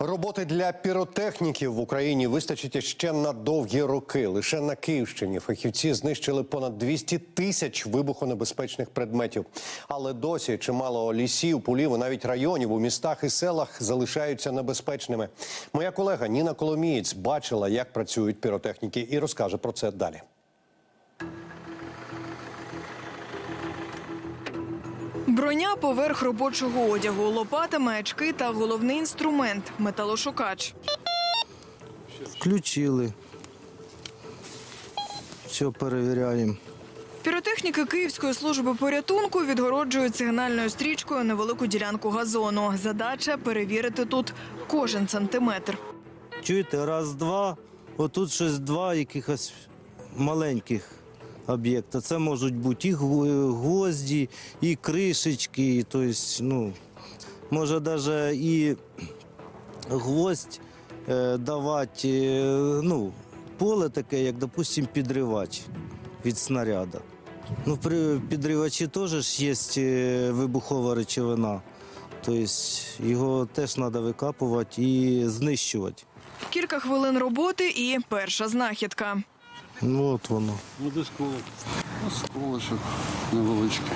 Роботи для піротехніків в Україні вистачить ще на довгі роки. Лише на Київщині фахівці знищили понад 200 тисяч вибухонебезпечних предметів. Але досі чимало лісів, полів і навіть районів у містах і селах залишаються небезпечними. Моя колега Ніна Коломієць бачила, як працюють піротехніки, і розкаже про це далі. Броня поверх робочого одягу, лопата, маячки та головний інструмент металошукач. Включили. Все перевіряємо. Піротехніки Київської служби порятунку відгороджують сигнальною стрічкою невелику ділянку газону. Задача перевірити тут кожен сантиметр. Чуєте, раз, два. Отут щось два якихось маленьких об'єкта. Це можуть бути і гвозді, і кришечки. Тобто, ну, може навіть і гвоздь е, давати, е, ну, поле таке, як, допустим, підривач від снаряда. Ну, при підривачі теж є е, вибухова речовина. Тобто його теж треба викапувати і знищувати. Кілька хвилин роботи і перша знахідка. Ну, от воно. Ну, десь коло осколочок невеличкий.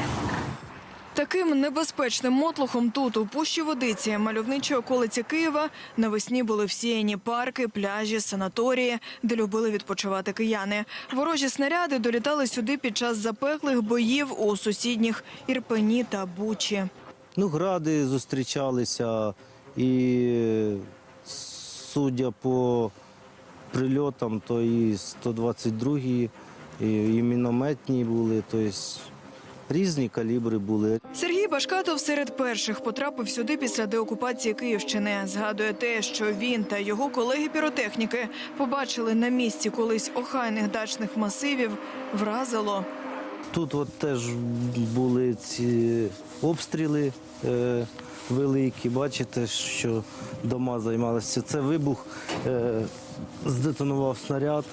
Таким небезпечним мотлухом тут, у пущі водиці, мальовничій околиці Києва, навесні були всіяні парки, пляжі, санаторії, де любили відпочивати кияни. Ворожі снаряди долітали сюди під час запеклих боїв у сусідніх Ірпені та Бучі. Ну, гради зустрічалися і судя по прильотам, то і 122-гі, і, і мінометні були, тобто різні калібри були. Сергій Башкатов серед перших потрапив сюди після деокупації Київщини. Згадує те, що він та його колеги-піротехніки побачили на місці колись охайних дачних масивів, вразило. Тут от теж були ці обстріли е, великі. Бачите, що дома займалися. Це вибух, е, здетонував снаряд,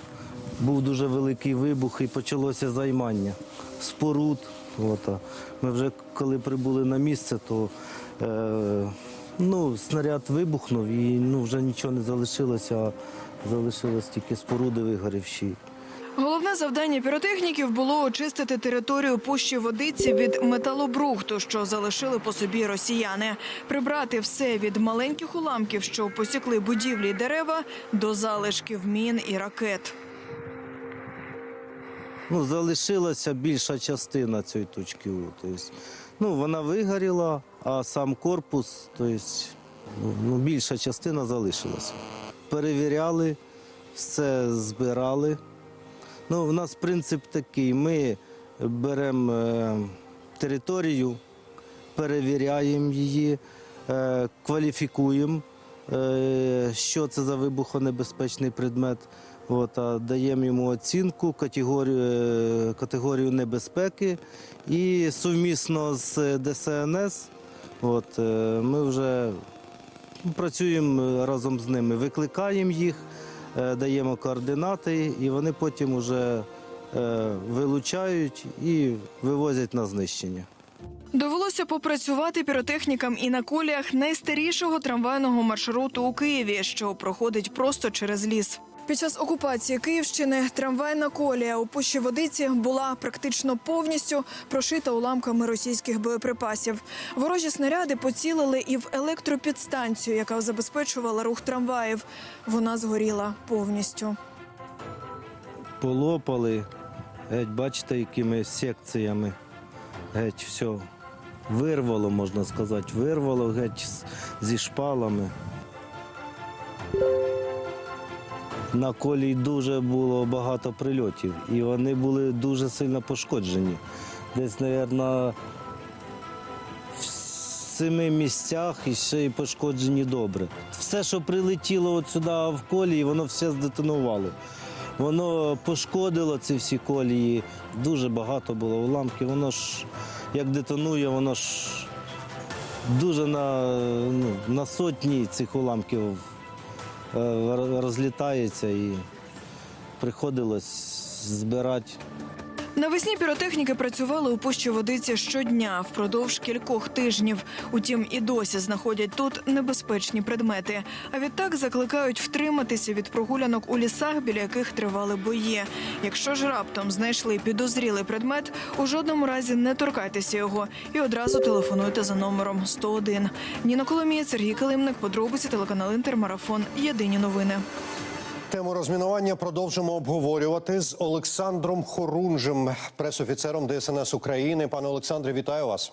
був дуже великий вибух і почалося займання споруд. От, ми вже коли прибули на місце, то е, ну, снаряд вибухнув і ну, вже нічого не залишилося, а залишилось тільки споруди вигорівші. Головне завдання піротехніків було очистити територію пущі водиці від металобрухту, що залишили по собі росіяни, прибрати все від маленьких уламків, що посікли будівлі й дерева, до залишків мін і ракет. Ну, залишилася більша частина цієї точки. Тобто, ну, вона вигоріла, а сам корпус, тобто, ну, більша частина залишилася. Перевіряли, все збирали. Ну, у нас принцип такий: ми беремо е, територію, перевіряємо її, е, кваліфікуємо, е, що це за вибухонебезпечний предмет. От, а даємо йому оцінку, категорію, категорію небезпеки і сумісно з ДСНС от, ми вже працюємо разом з ними, викликаємо їх, даємо координати, і вони потім вже е, вилучають і вивозять на знищення. Довелося попрацювати піротехнікам і на коліях найстарішого трамвайного маршруту у Києві, що проходить просто через ліс. Під час окупації Київщини трамвайна колія у пущі водиці була практично повністю прошита уламками російських боєприпасів. Ворожі снаряди поцілили і в електропідстанцію, яка забезпечувала рух трамваїв. Вона згоріла повністю. Полопали, геть, бачите, якими секціями. Геть, все. Вирвало, можна сказати, вирвало геть зі шпалами. На колії дуже було багато прильотів, і вони були дуже сильно пошкоджені. Десь, мабуть, в семи місцях і ще й пошкоджені добре. Все, що прилетіло от сюди в колії, воно все здетонувало. Воно пошкодило ці всі колії. Дуже багато було уламків. Воно ж як детонує, воно ж дуже на, ну, на сотні цих уламків розлітається і приходилось збирати. Навесні піротехніки працювали у пущі водиці щодня впродовж кількох тижнів. Утім, і досі знаходять тут небезпечні предмети. А відтак закликають втриматися від прогулянок у лісах, біля яких тривали бої. Якщо ж раптом знайшли підозрілий предмет, у жодному разі не торкайтеся його і одразу телефонуйте за номером 101. Ніна Коломієць, Сергій Килимник, подробиці телеканал Інтер, марафон. Єдині новини. Тему розмінування продовжимо обговорювати з Олександром Хорунжем, пресофіцером ДСНС України. Пане Олександре, вітаю вас.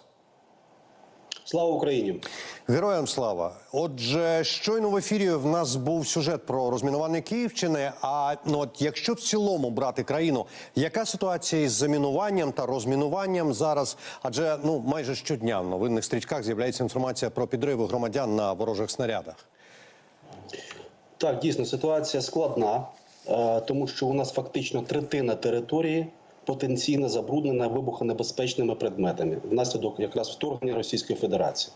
Слава Україні! Героям слава. Отже, щойно в ефірі в нас був сюжет про розмінування Київщини. А ну от якщо в цілому брати країну, яка ситуація із замінуванням та розмінуванням зараз? Адже ну майже щодня в новинних стрічках з'являється інформація про підриви громадян на ворожих снарядах. Так, дійсно, ситуація складна, е, тому що у нас фактично третина території потенційно забруднена вибухонебезпечними предметами внаслідок якраз вторгнення Російської Федерації.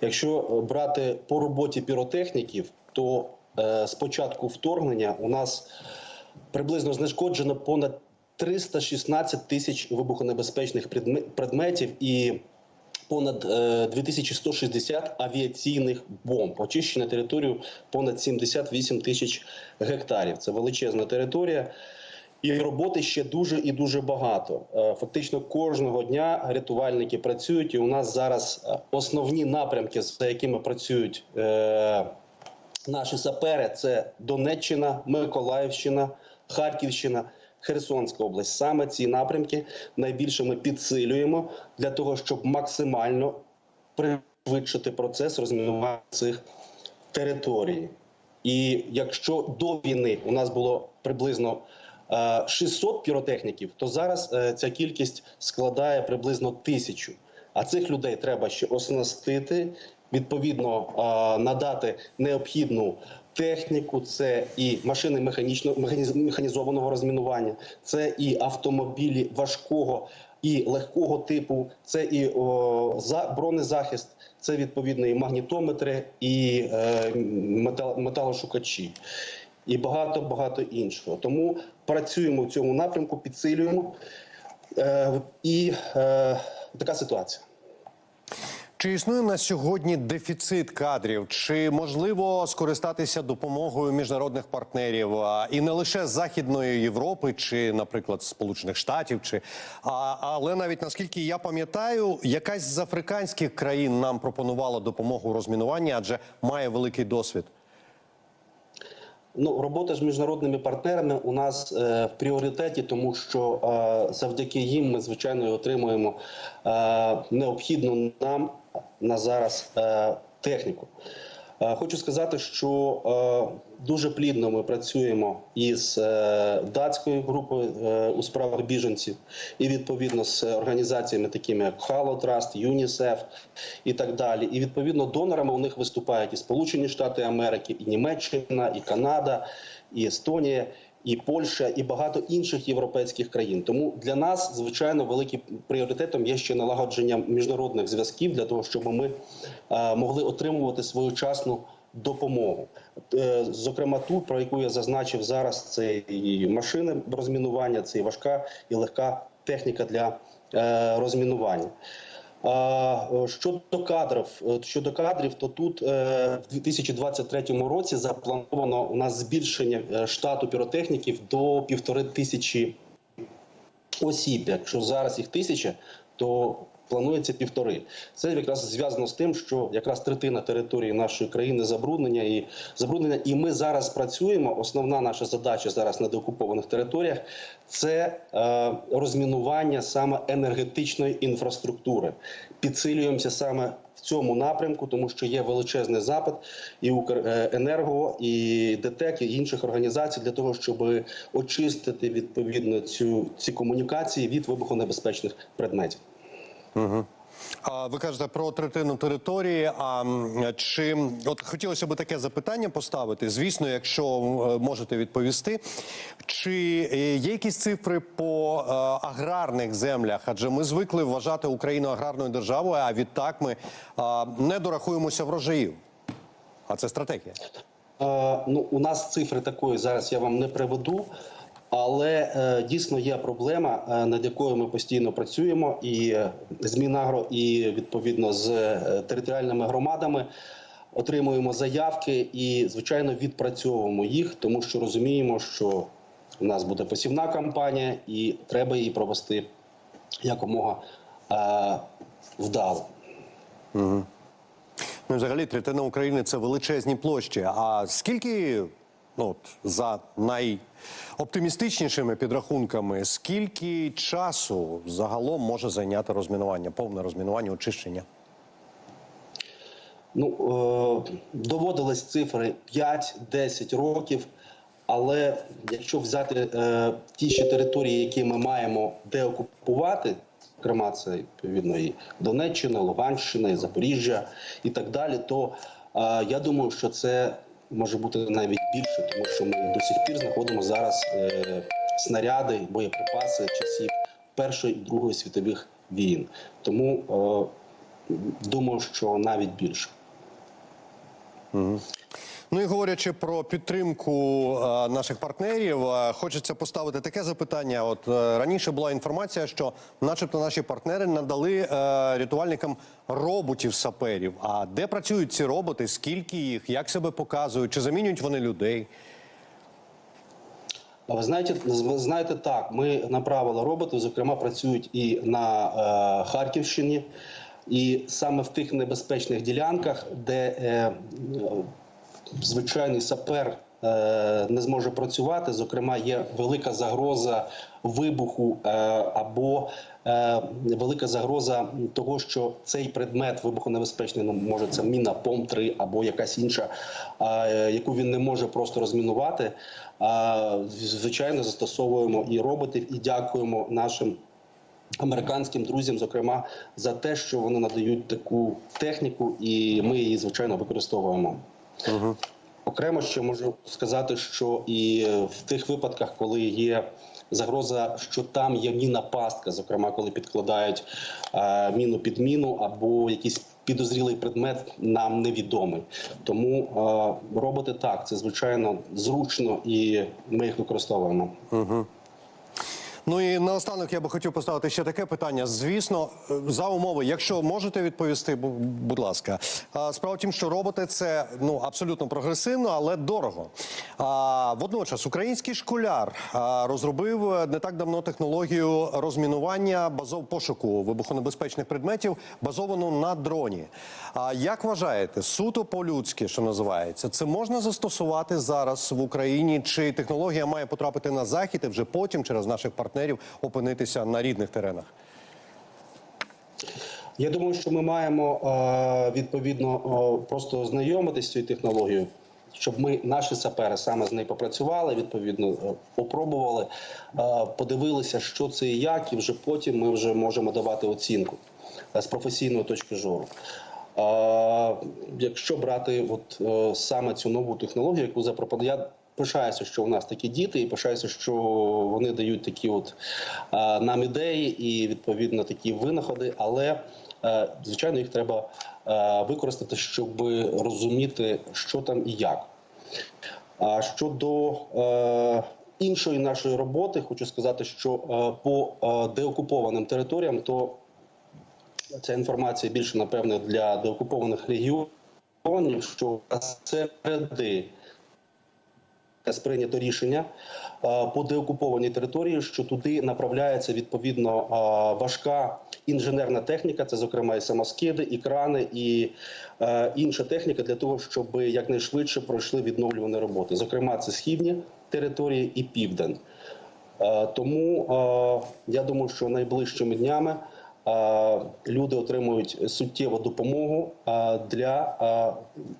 Якщо е, брати по роботі піротехніків, то е, з початку вторгнення у нас приблизно знешкоджено понад 316 тисяч вибухонебезпечних предме- предметів і понад е, 2160 авіаційних бомб. Очищено територію понад 78 тисяч гектарів. Це величезна територія. І роботи ще дуже і дуже багато. Е, Фактично кожного дня рятувальники працюють, і у нас зараз е, основні напрямки, за якими працюють е, наші сапери, це Донеччина, Миколаївщина, Харківщина. Херсонська область саме ці напрямки найбільше ми підсилюємо для того, щоб максимально пришвидшити процес розмінування цих територій. І якщо до війни у нас було приблизно е, 600 піротехніків, то зараз е, ця кількість складає приблизно тисячу. А цих людей треба ще оснастити, відповідно е, надати необхідну техніку. Це і машини механічно механіз- механізованого розмінування, це і автомобілі важкого і легкого типу, це і о, за бронезахист, це відповідно і магнітометри, і е, метал, металошукачі, і багато багато іншого. Тому працюємо в цьому напрямку, підсилюємо. Е, і е, така ситуація. Чи існує на сьогодні дефіцит кадрів? Чи можливо скористатися допомогою міжнародних партнерів і не лише Західної Європи, чи, наприклад, Сполучених Штатів, чи а, але навіть наскільки я пам'ятаю, якась з африканських країн нам пропонувала допомогу у адже має великий досвід. Ну, робота з міжнародними партнерами у нас е, в пріоритеті, тому що е, завдяки їм ми звичайно отримуємо е, необхідну нам на зараз е, техніку. Е, Хочу сказати, що е, дуже плідно ми працюємо із датською групою у справах біженців, і відповідно з організаціями, такими як Trust, ЮНІСЕФ і так далі. І відповідно донорами у них виступають і Сполучені Штати Америки, і Німеччина, і Канада, і Естонія. І Польща, і багато інших європейських країн. Тому для нас, звичайно, великим пріоритетом є ще налагодження міжнародних зв'язків для того, щоб ми е, могли отримувати своєчасну допомогу. Е, Зокрема, ту, про яку я зазначив зараз, це і машини розмінування, це і важка і легка техніка для е, розмінування. А, е, Щодо кадрів, щодо кадрів, то тут е, в 2023 році заплановано у нас збільшення е, штату піротехніків до півтори тисячі осіб. Якщо зараз їх тисяча, то планується півтори. Це якраз зв'язано з тим, що якраз третина території нашої країни забруднення і забруднення. І ми зараз працюємо. Основна наша задача зараз на деокупованих територіях це е, розмінування саме енергетичної інфраструктури. Підсилюємося саме в цьому напрямку, тому що є величезний запит і Укренерго, і ДТЕК, і інших організацій для того, щоб очистити відповідно цю ці комунікації від вибухонебезпечних предметів. А ви кажете про третину території. А чи от хотілося б таке запитання поставити? Звісно, якщо е, можете відповісти, чи е, є якісь цифри по е, аграрних землях? Адже ми звикли вважати Україну аграрною державою, а відтак ми не дорахуємося врожаїв. А це стратегія. Е, ну, у нас цифри такої зараз я вам не приведу. Але е, дійсно є проблема, е, над якою ми постійно працюємо, і е, з Мінагро, і відповідно з е, територіальними громадами отримуємо заявки і, звичайно, відпрацьовуємо їх, тому що розуміємо, що у нас буде посівна кампанія, і треба її провести якомога е, вдало. Ну, взагалі, третина України це величезні площі. А скільки, ну от за найоптимістичнішими підрахунками, скільки часу загалом може зайняти розмінування, повне розмінування, очищення? Ну е, доводились цифри 5-10 років. Але якщо взяти е, ті ще території, які ми маємо деокупувати, зокрема, це відповідно і Донеччина, Луганщина, і Запоріжжя і так далі, то е, я думаю, що це може бути навіть більше, тому що ми до сих пір знаходимо зараз е, снаряди, боєприпаси часів Першої і Другої світових війн. Тому е, думаю, що навіть більше. Ну і говорячи про підтримку е, наших партнерів, е, хочеться поставити таке запитання. От е, раніше була інформація, що, начебто, наші партнери надали рятувальникам роботів саперів. А де працюють ці роботи? Скільки їх? Як себе показують? Чи замінюють вони людей? Ви знаєте, ви знаєте, так, ми направили роботи, зокрема, працюють і на е, Харківщині, і саме в тих небезпечних ділянках, де е, звичайний сапер е, не зможе працювати. Зокрема, є велика загроза вибуху е, або е, велика загроза того, що цей предмет вибухонебезпечний, ну може це міна ПОМ-3 або якась інша, яку він не може просто розмінувати. Звичайно, застосовуємо і роботів, і дякуємо нашим американським друзям, зокрема, за те, що вони надають таку техніку, і ми її звичайно використовуємо. Окремо ще можу сказати, що і в тих випадках, коли є загроза, що там є міна пастка, зокрема, коли підкладають е, міну під міну або якийсь підозрілий предмет, нам невідомий. Тому е, роботи так, це звичайно зручно, і ми їх використовуємо. Ну і наостанок я би хотів поставити ще таке питання. Звісно, е, за умови, якщо можете відповісти, будь ласка. Справа в тім, що роботи це ну абсолютно прогресивно, але дорого. А, водночас український школяр розробив е, не так давно технологію розмінування базов пошуку вибухонебезпечних предметів, базовану на дроні. А як вважаєте, суто по-людськи, що називається, це можна застосувати зараз в Україні? Чи технологія має потрапити на захід і вже потім через наших партнерів опинитися на рідних теренах? Я думаю, що ми маємо е, відповідно просто ознайомитися з цією технологією, щоб ми наші сапери саме з нею попрацювали, відповідно е, попробували, е, подивилися, що це і як, і вже потім ми вже можемо давати оцінку з професійної точки зору. Якщо брати от саме цю нову технологію, яку запропонував, я пишаюся, що у нас такі діти, і пишаюся, що вони дають такі от е, нам ідеї і відповідно такі винаходи, але е, звичайно їх треба е, використати, щоб розуміти, що там і як. А щодо іншої нашої роботи, хочу сказати, що по деокупованим територіям, то ця інформація більше напевне для деокупованих регіонів, що середи сприйнято рішення е, по деокупованій території, що туди направляється відповідно е, важка інженерна техніка, це зокрема і самоскиди, і крани, і е, інша техніка для того, щоб якнайшвидше пройшли відновлювані роботи. Зокрема, це східні території і південь. Тому я думаю, що найближчими днями люди отримують суттєву допомогу для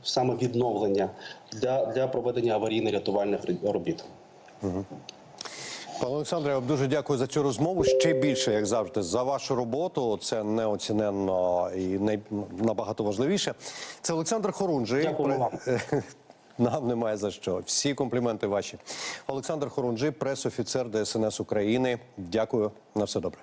саме відновлення для, для проведення аварійно-рятувальних робіт. Пане Олександре, я вам дуже дякую за цю розмову. Ще більше, як завжди, за вашу роботу. Це неоціненно і най... набагато важливіше. Це Олександр Хорунжий. Дякую вам. Нам немає за що. Всі компліменти ваші. Олександр Хорунжий, прес-офіцер ДСНС України. Дякую. На все добре.